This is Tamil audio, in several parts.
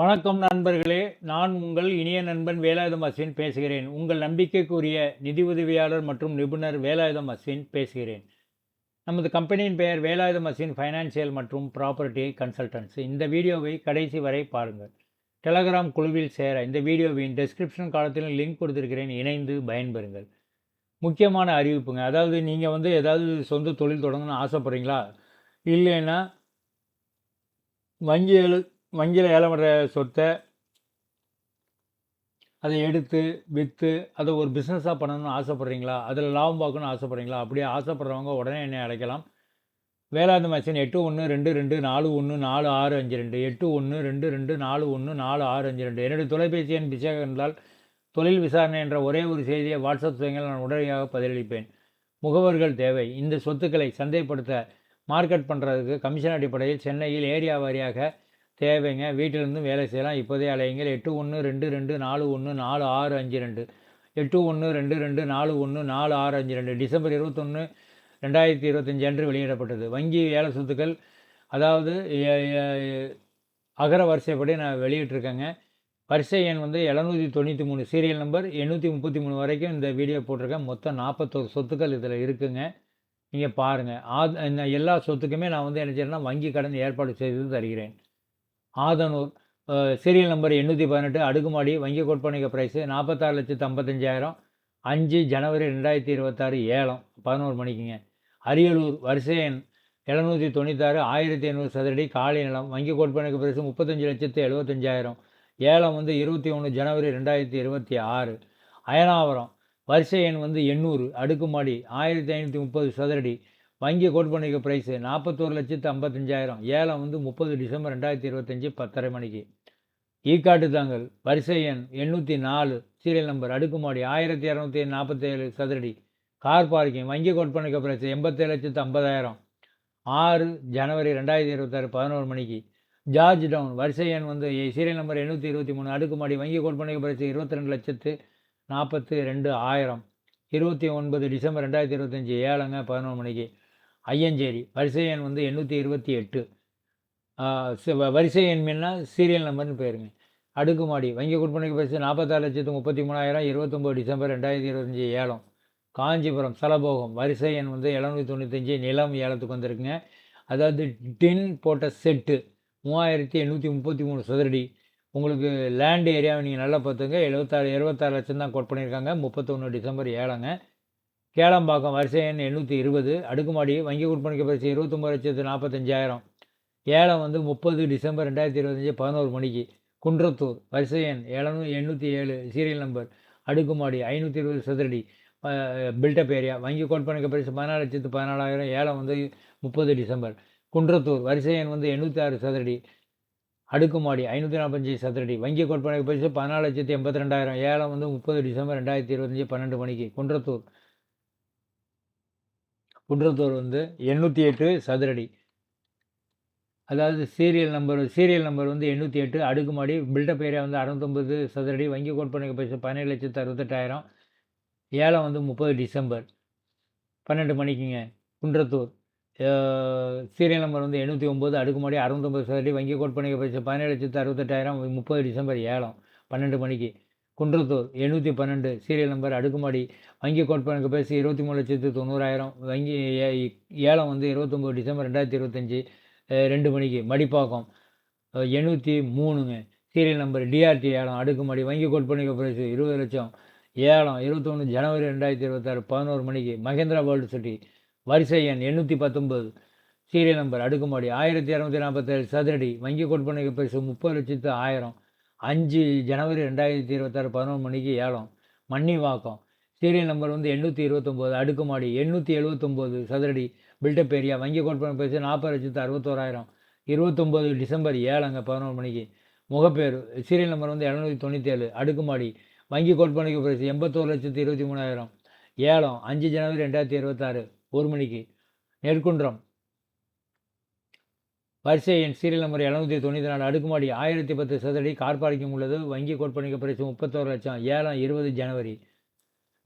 வணக்கம் நண்பர்களே நான் உங்கள் இனிய நண்பன் வேலாயுதம் அஸ்வின் பேசுகிறேன். உங்கள் நம்பிக்கைக்குரிய நிதி உதவியாளர் மற்றும் நிபுணர் வேலாயுதம் அஸ்வின் பேசுகிறேன். நமது கம்பெனியின் பெயர் வேலாயுதம் அஸ்வின் ஃபைனான்சியல் மற்றும் ப்ராப்பர்ட்டி கன்சல்டன்ஸ் இந்த வீடியோவை கடைசி வரை பாருங்கள். டெலகிராம் குழுவில் சேர இந்த வீடியோவின் டெஸ்கிரிப்ஷன் காலத்தில் லிங்க் கொடுத்துருக்கிறேன். இணைந்து பயன்பெறுங்கள். முக்கியமான அறிவிப்புங்க. அதாவது நீங்கள் வந்து ஏதாவது சொந்த தொழில் தொடங்கணும்னு ஆசைப்பட்றீங்களா? இல்லைன்னா வங்கி எழு வங்கியில் ஏலம் விடுற சொத்தை அதை எடுத்து விற்று அதை ஒரு பிஸ்னஸாக பண்ணணும்னு ஆசைப்பட்றீங்களா? அதில் லாபம் பார்க்கணும்னு ஆசைப்பட்றீங்களா? அப்படியே ஆசைப்பட்றவங்க உடனே என்னை அழைக்கலாம் வேளாண் மேட்சின் எட்டு ஒன்று ரெண்டு ரெண்டு நாலு ஒன்று நாலு ஆறு அஞ்சு ரெண்டு எட்டு ஒன்று ரெண்டு ரெண்டு நாலு ஒன்று நாலு ஆறு அஞ்சு ரெண்டு. என்னுடைய தொலைபேசி எண் பிச்சை என்றால் தொழில் விசாரணை என்ற ஒரே ஒரு செய்தியை வாட்ஸ்அப் செய்யுங்கள் நான் உடனடியாக பதிலளிப்பேன். முகவர்கள் தேவை. இந்த சொத்துக்களை சந்தைப்படுத்த மார்க்கெட் பண்ணுறதுக்கு கமிஷன் அடிப்படையில் சென்னையில் ஏரியா வாரியாக தேவைங்க. வீட்டிலிருந்து வேலை செய்யலாம். இப்போதே அலையுங்கள். எட்டு ஒன்று ரெண்டு ரெண்டு நாலு ஒன்று நாலு ஆறு அஞ்சு ரெண்டு. எட்டு ஒன்று ரெண்டு ரெண்டு நாலு ஒன்று நாலு ஆறு அஞ்சு ரெண்டு. டிசம்பர் இருபத்தொன்று ரெண்டாயிரத்தி இருபத்தஞ்சு அன்று வெளியிடப்பட்டது. வங்கி வேலை சொத்துக்கள் அதாவது அகர வரிசைப்படி நான் வெளியிட்டிருக்கேங்க. வரிசை எண் வந்து எழுநூற்றி தொண்ணூற்றி மூணு. சீரியல் நம்பர் எண்ணூற்றி முப்பத்தி மூணு வரைக்கும் இந்த வீடியோ போட்டிருக்கேன். மொத்தம் நாற்பத்தோரு சொத்துக்கள் இதில் இருக்குங்க. நீங்கள் பாருங்கள் ஆத் இந்த எல்லா சொத்துக்குமே நான் வந்து என்ன செய்யறேன்னா வங்கி கடன் ஏற்பாடு செய்து தருகிறேன். ஆதனூர் சீரியல் நம்பர் எண்ணூற்றி பதினெட்டு அடுக்குமாடி வங்கி கொட்பணிக்க ப்ரைஸு நாற்பத்தாறு லட்சத்து ஐம்பத்தஞ்சாயிரம் அஞ்சு ஜனவரி ரெண்டாயிரத்தி இருபத்தாறு ஏலம் பதினோரு மணிக்குங்க. அரியலூர் வரிசை எண் எழுநூற்றி தொண்ணூத்தாறு ஆயிரத்தி ஐநூறு சதுரடி காலை நிலம் வங்கி கோட்பனைக்கு ப்ரைஸு முப்பத்தஞ்சு லட்சத்து எழுபத்தஞ்சாயிரம் ஏலம் வந்து இருபத்தி ஒன்று ஜனவரி ரெண்டாயிரத்தி இருபத்தி ஆறு. அயனாவரம் வரிசை எண் வந்து எண்ணூறு அடுக்குமாடி ஆயிரத்தி ஐநூற்றி முப்பது சதுரடி வங்கி கோட் பண்ணிக்க ப்ரைஸு நாற்பத்தோரு லட்சத்து ஐம்பத்தஞ்சாயிரம். ஏலம் வந்து முப்பது டிசம்பர் ரெண்டாயிரத்தி இருபத்தஞ்சி பத்தரை மணிக்கு. E ஈக்காட்டு தாங்கல் வரிசை எண் எண்ணூற்றி நாலு. சீரியல் நம்பர் அடுக்குமாடி ஆயிரத்தி இரநூத்தி நாற்பத்தேழு சதுரடி. கார் பார்க்கிங் வங்கி கோட் பண்ணிக்க ப்ரைஸ் எண்பத்தேழு லட்சத்து ஐம்பதாயிரம். ஆறு ஜனவரி ரெண்டாயிரத்தி இருபத்தாறு பதினோரு மணிக்கு. ஜார்ஜ் டவுன் வரிசை எண் வந்து சீரியல் நம்பர் எண்ணூற்றி இருபத்தி மூணு. அடுக்குமாடி வங்கி கோட் பண்ணிக்க ப்ரைஸ் இருபத்தி ரெண்டு லட்சத்து நாற்பத்தி ரெண்டு ஆயிரம். இருபத்தி ஒன்பது டிசம்பர் ரெண்டாயிரத்தி இருபத்தஞ்சி. ஏழுங்க பதினொன்று மணிக்கு. ஐயஞ்சேரி. வரிசை எண் வந்து எண்ணூற்றி இருபத்தி எட்டு. வரிசை எண்மீன்னா சீரியல் நம்பர்னு போயிருங்க அடுக்குமாடி வங்கி குட்பனைக்கு பரிசு நாற்பத்தாறு லட்சத்து முப்பத்தி மூணாயிரம் இருபத்தொம்போது டிசம்பர் ரெண்டாயிரத்தி இருபத்தஞ்சி ஏலம். காஞ்சிபுரம் சலபோகம். வரிசை எண் வந்து எழுநூற்றி தொண்ணூத்தஞ்சு நிலம் ஏலத்துக்கு வந்திருக்குங்க. அதாவது டின் போட்ட செட்டு மூவாயிரத்தி எண்ணூற்றி முப்பத்தி மூணு சதுரடி. உங்களுக்கு லேண்ட் ஏரியாவை நீங்கள் நல்லா பார்த்துங்க. எழுபத்தாறு இருபத்தாறு லட்சம் தான் கோட் பண்ணியிருக்காங்க. முப்பத்தொன்று டிசம்பர் ஏழாங்க கேளம்பாக்கம் வரிசை எண் எண்ணூற்றி இருபது. அடுக்குமாடி வங்கி குட்பணிக்க பரிசு இருபத்தொம்பது லட்சத்து நாற்பத்தஞ்சாயிரம் ஏலம் வந்து முப்பது டிசம்பர் ரெண்டாயிரத்தி இருபத்தஞ்சி பதினோரு மணிக்கு. குன்றத்தூர் வரிசை எண் எழுநூ எண்ணூற்றி ஏழு சீரியல் நம்பர் அடுக்குமாடி ஐநூற்றி இருபது சதுரடி. பில்டப் ஏரியா வங்கி கோட்பணிக்க பரிசு பதினாலு லட்சத்து பதினாலாயிரம். ஏலம் வந்து முப்பது டிசம்பர். குன்றத்தூர் வரிசை எண் வந்து எண்ணூற்றி ஆறு சதுரடி. அடுக்குமாடி ஐநூற்றி நாற்பத்தஞ்சு சதுரடி. வங்கி கோட்பணிக்க பரிசு பதினாலு லட்சத்து எண்பத்தி ரெண்டாயிரம். ஏலம் வந்து முப்பது டிசம்பர் ரெண்டாயிரத்தி இருபத்தஞ்சி பன்னெண்டு மணிக்கு. குன்றத்தூர் குன்றத்தூர் வந்து எண்ணூற்றி எட்டு சதுரடி. அதாவது சீரியல் நம்பர் சீரியல் நம்பர் வந்து எண்ணூற்றி எட்டு அடுக்குமாடி பில்டப் ஏரியா வந்து அறுநூத்தொம்பது சதுரடி வங்கி கோட்பனைக்கு பைசா பதினேழு லட்சத்து அறுபத்தெட்டாயிரம். ஏலம் வந்து முப்பது டிசம்பர். பன்னெண்டு மணிக்குங்க குன்றத்தூர். சீரியல் நம்பர் வந்து எண்ணூற்றி ஒம்பது அடுக்குமாடி அறுபத்தொம்பது சதுரடி வங்கி கோட்பணிக்க பைசா பதினேழு லட்சத்து அறுபத்தெட்டாயிரம் முப்பது டிசம்பர் ஏலம் பன்னெண்டு மணிக்கு. குன்றத்தூர் எண்ணூற்றி பன்னெண்டு சீரியல் நம்பர் அடுக்குமாடி வங்கி கோட்பனுக்கு பேசி இருபத்தி மூணு லட்சத்து தொண்ணூறாயிரம் வங்கி ஏ- ஏலம் வந்து இருபத்தொம்போது டிசம்பர் ரெண்டாயிரத்தி இருபத்தஞ்சி ரெண்டு மணிக்கு மடிப்பாக்கம். எண்ணூற்றி மூணுங்க. சீரியல் நம்பர் டிஆர்டி ஏலம் அடுக்குமாடி வங்கி கோட்பனுக்கு பேசி இருபது லட்சம் ஏலம் இருபத்தொன்று ஜனவரி ரெண்டாயிரத்தி இருபத்தாறு பதினோரு மணிக்கு மகேந்திரா வேர்ல்டு சிட்டி வரிசை எண் எண்ணூற்றி பத்தொம்பது. சீரியல் நம்பர் அடுக்குமாடி ஆயிரத்தி இரநூத்தி நாற்பத்தேழு சதுரடி வங்கி கோட்பனுக்கு பேசி முப்பது லட்சத்து ஆயிரம் அஞ்சு ஜனவரி ரெண்டாயிரத்தி இருபத்தாறு பதினொன்று மணிக்கு ஏலம். மன்னிவாக்கம். சீரியல் நம்பர் வந்து எண்ணூற்றி இருபத்தொம்போது அடுக்குமாடி எண்ணூற்றி எழுபத்தொம்போது சதுரடி பில்டப் ஏரியா வங்கி கோட்பணம் பேசி நாற்பது லட்சத்து அறுபத்தோராயிரம். இருபத்தொம்போது டிசம்பர் ஏழங்க பதினோரு மணிக்கு. முகப்பேர் சீரியல் நம்பர் வந்து எழுநூற்றி தொண்ணூற்றேழு அடுக்குமாடி வங்கி கோட்பணிக்கு பேசி எண்பத்தோரு லட்சத்து இருபத்தி மூணாயிரம். ஏலம் அஞ்சு ஜனவரி ரெண்டாயிரத்தி இருபத்தாறு ஒரு மணிக்கு. நெற்குன்றம். வரிசை எண் சீரியல் நம்பர் எழுநூற்றி தொண்ணூற்றி நாலு அடுக்குமாடி ஆயிரத்தி பத்து சதுரடி கார் பார்க்கிங் உள்ளது. வங்கி கோட்பணிக்கு பிரைஸ் முப்பத்தோரு லட்சம் ஏழாம் இருபது ஜனவரி.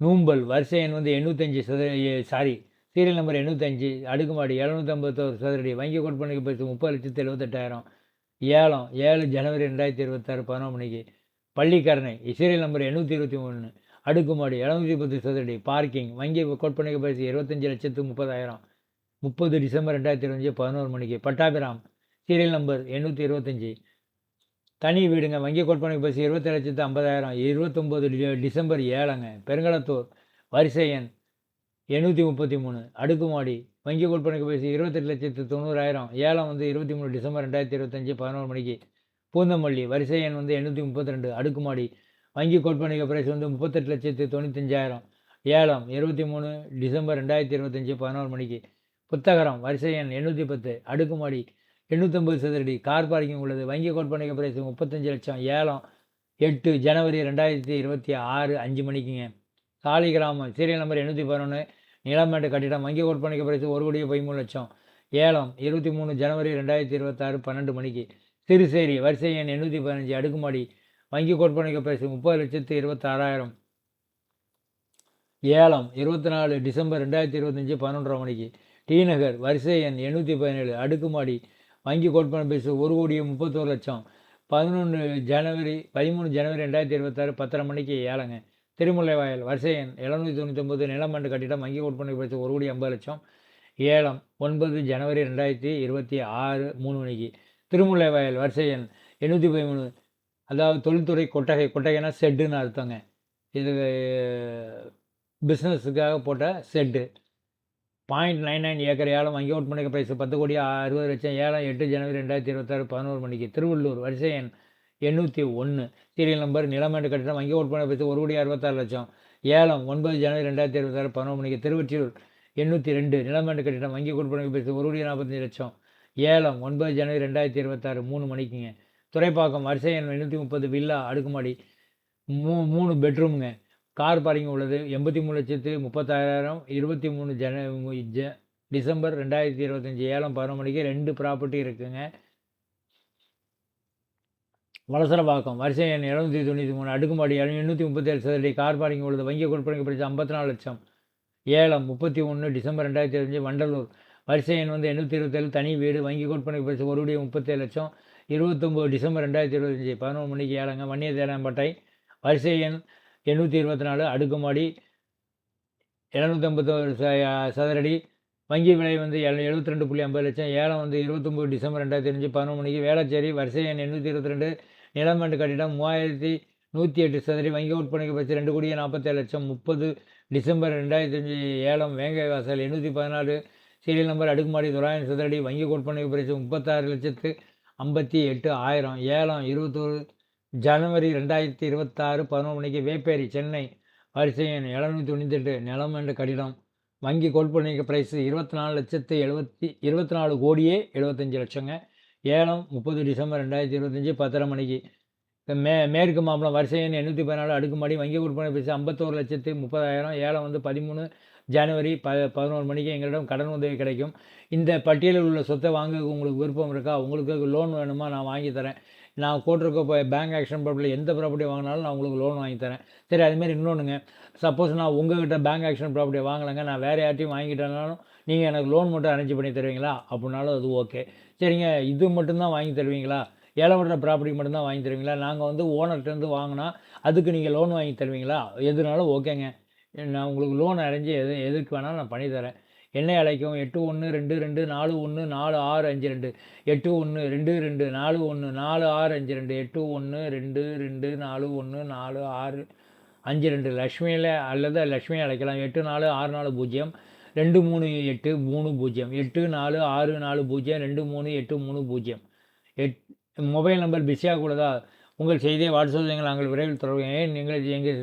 நூம்பல் வரிசை எண் வந்து எண்ணூத்தஞ்சு சதுர சாரி சீரியல் நம்பர் எண்ணூத்தஞ்சு அடுக்குமாடி எழுநூற்றம்பத்தோரு சதுரடி. வங்கி கோட்பணிக்கு பிரைஸ் முப்பது லட்சத்து எழுபத்தெட்டாயிரம் ஏழம் ஏழு ஜனவரி ரெண்டாயிரத்தி இருபத்தாறு பதினொன்று மணிக்கு. பள்ளிக்கரணை சீரியல் நம்பர் எண்ணூற்றி இருபத்தி ஒன்று அடுக்குமாடி எழுநூற்றி பத்து சதுரடி. பார்க்கிங் வங்கி கோட்பணிக்கு பரிசு இருபத்தஞ்சி லட்சத்து முப்பதாயிரம். முப்பது டிசம்பர் ரெண்டாயிரத்தி இருபத்தஞ்சி பதினோரு மணிக்கு பட்டாபிராம் சீரியல் நம்பர் எண்ணூற்றி இருபத்தஞ்சி. தனி வீடுங்க வங்கி கோட்பனை பஸ் இருபத்தி லட்சத்து ஐம்பதாயிரம் இருபத்தொம்போது டி- டிசம்பர் ஏழங்க பெருங்களத்தூர் வரிசை எண் எண்ணூற்றி முப்பத்தி மூணு. அடுக்குமாடி வங்கி கோட்பனைக்கு பரிசு இருபத்தெட்டு லட்சத்து தொண்ணூறாயிரம் ஏலம் வந்து இருபத்தி மூணு டிசம்பர் ரெண்டாயிரத்தி இருபத்தஞ்சி பதினோரு மணிக்கு. பூந்தமல்லி வரிசை எண் வந்து எண்ணூற்றி முப்பத்தி ரெண்டு. அடுக்குமாடி வங்கி கோட்பனைக்கு பிரைஸ் வந்து முப்பத்தெட்டு லட்சத்து தொண்ணூத்தஞ்சாயிரம் ஏழம் இருபத்தி மூணு டிசம்பர் ரெண்டாயிரத்தி இருபத்தஞ்சி பதினோரு மணிக்கு. புத்தகரம் வரிசை எண் எண்ணூற்றி பத்து அடுக்குமாடி எண்ணூற்றம்பது சதுரடி கார் பார்க்கிங் உள்ளது வங்கி கோட்பனைக்கு பிரைஸ் முப்பத்தஞ்சு லட்சம் ஏலம் எட்டு ஜனவரி ரெண்டாயிரத்தி இருபத்தி ஆறு அஞ்சு மணிக்குங்க. சாலி கிராமம் சீரியல் நம்பர் எண்ணூற்றி பதினொன்று நிலமேட்டு கட்டிடம் வங்கி கோட்பனைக்கு பிரைஸ் ஒரு கோடியே பதிமூணு லட்சம் ஏலம் இருபத்தி மூணு ஜனவரி ரெண்டாயிரத்தி இருபத்தாறு பன்னெண்டு மணிக்கு. சிறுசேரி வரிசை எண் எண்ணூற்றி பதினஞ்சு அடுக்குமாடி வங்கி கோட்பனைக்கு பிரைஸ் முப்பது லட்சத்து இருபத்தாறாயிரம். ஏலம் இருபத்தி நாலு டிசம்பர் ரெண்டாயிரத்தி இருபத்தஞ்சி பன்னெண்டரை மணிக்கு. டி நகர் வரிசை எண் எண்ணூற்றி பதினேழு. அடுக்குமாடி. வங்கி கோட்பணி பிரைஸ் ஒரு கோடியே முப்பத்தோரு லட்சம். பதினொன்று ஜனவரி பதிமூணு ஜனவரி ரெண்டாயிரத்தி இருபத்தாறு பத்தரை மணிக்கு ஏலங்க. திருமுல்லைவாயல் வரிசை எண் எழுநூற்றி தொண்ணூத்தொம்பது நிலமண்டு கட்டிடம் வங்கி கோட்பணி பிரைஸ் ஒரு கோடி ஐம்பது லட்சம். ஏலம் ஒன்பது ஜனவரி ரெண்டாயிரத்தி இருபத்தி ஆறு மூணு மணிக்கு. திருமுல்லைவாயல் வரிசை எண் எண்ணூற்றி பதிமூணு. அதாவது தொழில்துறை கொட்டகை கொட்டகைனா செட்டுன்னு அர்த்தங்க. இது பிஸ்னஸுக்காக போட்ட செட்டு. பாயிண்ட் நைன் நைன் ஏக்கர் ஏலம் வங்கி அவுட் பண்ணிக்க பிரைஸ் பத்து கோடி அறுபது லட்சம் ஏலம் எட்டு ஜனவரி ரெண்டாயிரத்தி இருபத்தாறு பதினோரு மணிக்கு திருவள்ளூர். வரிசை எண் எண்ணூற்றி ஒன்று சீரியல் நம்பர் நிலமேண்டு கட்டிடம் வங்கி ஓட் பண்ண ப்ரைஸ் ஒரு கோடி அறுபத்தாறு லட்சம். ஏலம் ஒன்பது ஜனவரி ரெண்டாயிரத்தி இருபத்தாறு பதினோரு மணிக்கு திருவொற்றியூர். எண்ணூற்றி ரெண்டு. நிலமேண்டு கட்டிடம் வங்கி அவுட் பண்ண ஒரு கோடி நாற்பத்தஞ்சு லட்சம். ஏலம் ஒன்பது ஜனவரி ரெண்டாயிரத்தி இருபத்தாறு மூணு மணிக்குங்க. துறைப்பாக்கம் வரிசை எண் எண்ணூற்றி முப்பது வில்லா அடுக்குமாடி மூ மூணு பெட்ரூமுங்க கார் பார்க்கிங் உள்ளது. எண்பத்தி மூணு லட்சத்து முப்பத்தாயிரம் இருபத்தி மூணு ஜன ஜ டிசம்பர் ரெண்டாயிரத்தி இருபத்தஞ்சி ஏழம் பதினொரு மணிக்கு ரெண்டு ப்ராப்பர்ட்டி இருக்குங்க. வலசரபாக்கம் வரிசை எண் எழுநூற்றி தொண்ணூற்றி மூணு. அடுக்குமாடி எண்ணூற்றி முப்பத்தேழு சதுரடி கார் பார்க்கிங் உள்ளது. வங்கி கொடுப்பனைக்கு பிடிச்ச ஐம்பத்தி நாலு லட்சம். ஏலம் முப்பத்தி ஒன்று டிசம்பர் ரெண்டாயிரத்தி இருபத்தஞ்சி வண்டலூர். வரிசை எண் வந்து எண்ணூற்றி இருபத்தேழு தனி வீடு. வங்கி கொடுப்பனைக்கு பிடிச்ச ஒரு கோடியே முப்பத்தேழு லட்சம். இருபத்தொம்போது டிசம்பர் ரெண்டாயிரத்தி இருபத்தஞ்சி பதினொன்று மணிக்கு ஏலங்க. வன்னிய தேனாம்பட்டை. வரிசை எண் எண்ணூற்றி இருபத்தி நாலு அடுக்குமாடி எழுநூற்றம்பத்தோரு சதுரடி வங்கி விலை வந்து எழு எழுபத்தி ரெண்டு புள்ளி ஐம்பது லட்சம் ஏலம் வந்து இருபத்தொம்போது டிசம்பர் ரெண்டாயிரத்தி அஞ்சு பதினொன்று மணிக்கு வேளச்சேரி வரிசை எண் எண்ணூற்றி இருபத்தி ரெண்டு நிலம் ஆண்டு கட்டிடம் மூவாயிரத்தி நூற்றி எட்டு சதுரடி வங்கி விற்பனைக்கு பற்றி ரெண்டு கோடியே நாற்பத்தேழு லட்சம் முப்பது டிசம்பர் ரெண்டாயிரத்தி அஞ்சு ஏலம் வேங்கை வாசல் எண்ணூற்றி பதினாலு சீரியல் நம்பர் அடுக்குமாடி தொள்ளாயிரம் சதுரடி வங்கி விற்பனைக்கு பிரைஸ் முப்பத்தாறு லட்சத்து ஐம்பத்தி எட்டு ஆயிரம் ஏலம் இருபத்தோரு ஜனவரி ரெண்டாயிரத்தி இருபத்தாறு பதினொரு மணிக்கு வேப்பேரி சென்னை வரிசை எண் எழுநூற்றி தொண்ணூத்தெட்டு நிலம் என்ற கடிதம் வங்கி கொள்பனைக்கு ப்ரைஸ் இருபத்தி நாலு லட்சத்து எழுபத்தி இருபத்தி நாலு கோடியே எழுபத்தஞ்சி லட்சங்க. ஏலம் முப்பது டிசம்பர் ரெண்டாயிரத்தி இருபத்தஞ்சி பத்தரை மணிக்கு. மே மேற்கு மாம்பலம் வரிசை எண் எண்ணூற்றி பதினாலு அடுக்குமாடி வங்கி விற்பனை பரிசு ஐம்பத்தோரு லட்சத்து முப்பதாயிரம். ஏலம் வந்து பதிமூணு ஜனவரி ப பதினோரு மணிக்கு எங்களிடம் கடன் உதவி கிடைக்கும். இந்த பட்டியலில் உள்ள சொத்தை வாங்க உங்களுக்கு விருப்பம் இருக்கா? உங்களுக்கு லோன் வேணுமா? நான் வாங்கி தரேன். நான் போட்டிருக்க இப்போ பேங்க் ஆக்ஷன் ப்ராப்பர்ட்டி எந்த ப்ராப்பர்ட்டி வாங்கினாலும் நான் உங்களுக்கு லோன் வாங்கி தரேன். சரி அதுமாரி இன்னொன்றுங்க சப்போஸ் நான் உங்ககிட்ட பேங்க் ஆக்ஷன் ப்ராப்பர்ட்டி வாங்கலைங்க. நான் வேறு யார்ட்டையும் வாங்கிட்டேனாலும் நீங்கள் எனக்கு லோன் மட்டும் அரேஞ்ச் பண்ணி தருவீங்களா? அப்படின்னாலும் அது ஓகே சரிங்க இது மட்டும்தான் வாங்கி தருவீங்களா? ஏழை ப்ராப்பர்ட்டி மட்டும்தான் வாங்கி தருவீங்களா? நாங்கள் வந்து ஓனர்கிட்டருந்து வாங்கினா அதுக்கு நீங்கள் லோன் வாங்கி தருவீங்களா? எதுனாலும் ஓகேங்க நான் உங்களுக்கு லோன் அரேஞ்சு எது எதுக்கு வேணாலும் நான் பண்ணித்தரேன் என்னை அழைக்கும் எட்டு ஒன்று ரெண்டு ரெண்டு நாலு ஒன்று நாலு ஆறு அஞ்சு ரெண்டு. எட்டு ஒன்று ரெண்டு ரெண்டு நாலு ஒன்று நாலு ஆறு அஞ்சு ரெண்டு. எட்டு ஒன்று ரெண்டு ரெண்டு நாலு ஒன்று நாலு ஆறு அஞ்சு ரெண்டு. லக்ஷ்மியில் அல்லது லக்ஷ்மியை அழைக்கலாம். எட்டு நாலு ஆறு நாலு பூஜ்ஜியம். ரெண்டு மூணு எட்டு மூணு பூஜ்ஜியம். எட்டு நாலு ஆறு நாலு பூஜ்ஜியம். ரெண்டு மூணு எட்டு மூணு பூஜ்ஜியம். எட் மொபைல் நம்பர் பிஸியாக கூடதா? உங்கள் செய்தியை வாட்ஸ்அப்பில் நாங்கள் விரைவில் தொடர்பு நீங்கள் எங்கள்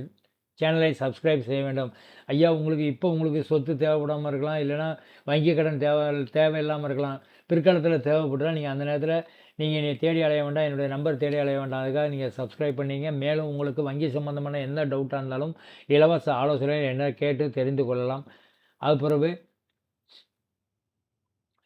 சேனலை சப்ஸ்கிரைப் செய்ய வேண்டும். ஐயா உங்களுக்கு இப்போ உங்களுக்கு சொத்து தேவைப்படாமல் இருக்கலாம் இல்லைன்னா வங்கி கடன் தேவை தேவையில்லாமல் இருக்கலாம். பிற்காலத்தில் தேவைப்பட்டால் நீங்கள் அந்த நேரத்தில் நீங்கள் என்னை தேடி அலைய வேண்டாம் என்னுடைய நம்பர் தேடி அலைய வேண்டாம். அதுக்காக நீங்கள் சப்ஸ்கிரைப் பண்ணீங்க. மேலும் உங்களுக்கு வங்கி சம்மந்தமான எந்த டவுட்டாக இருந்தாலும் இலவச ஆலோசனை என்ன கேட்டு தெரிந்து கொள்ளலாம். அது பிறகு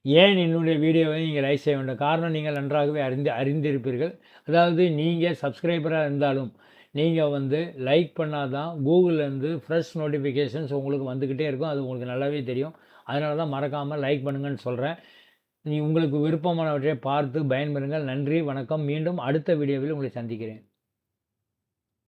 ஏன் என்னுடைய வீடியோவை நீங்கள் லைக் செய்ய வேண்டும்? காரணம் நீங்கள் நன்றாகவே அறிந்து அறிந்திருப்பீர்கள். அதாவது நீங்கள் சப்ஸ்கிரைபராக இருந்தாலும் நீங்கள் வந்து லைக் பண்ணால் தான் கூகுள்லேருந்து ஃப்ரெஷ் நோட்டிஃபிகேஷன்ஸ் உங்களுக்கு வந்துக்கிட்டே இருக்கும். அது உங்களுக்கு நல்லாவே தெரியும். அதனால தான் மறக்காமல் லைக் பண்ணுங்கன்னு சொல்கிறேன் நீ உங்களுக்கு விருப்பமானவற்றை பார்த்து பயன்பெறுங்கள். நன்றி வணக்கம். மீண்டும் அடுத்த வீடியோவில் உங்களை சந்திக்கிறேன்.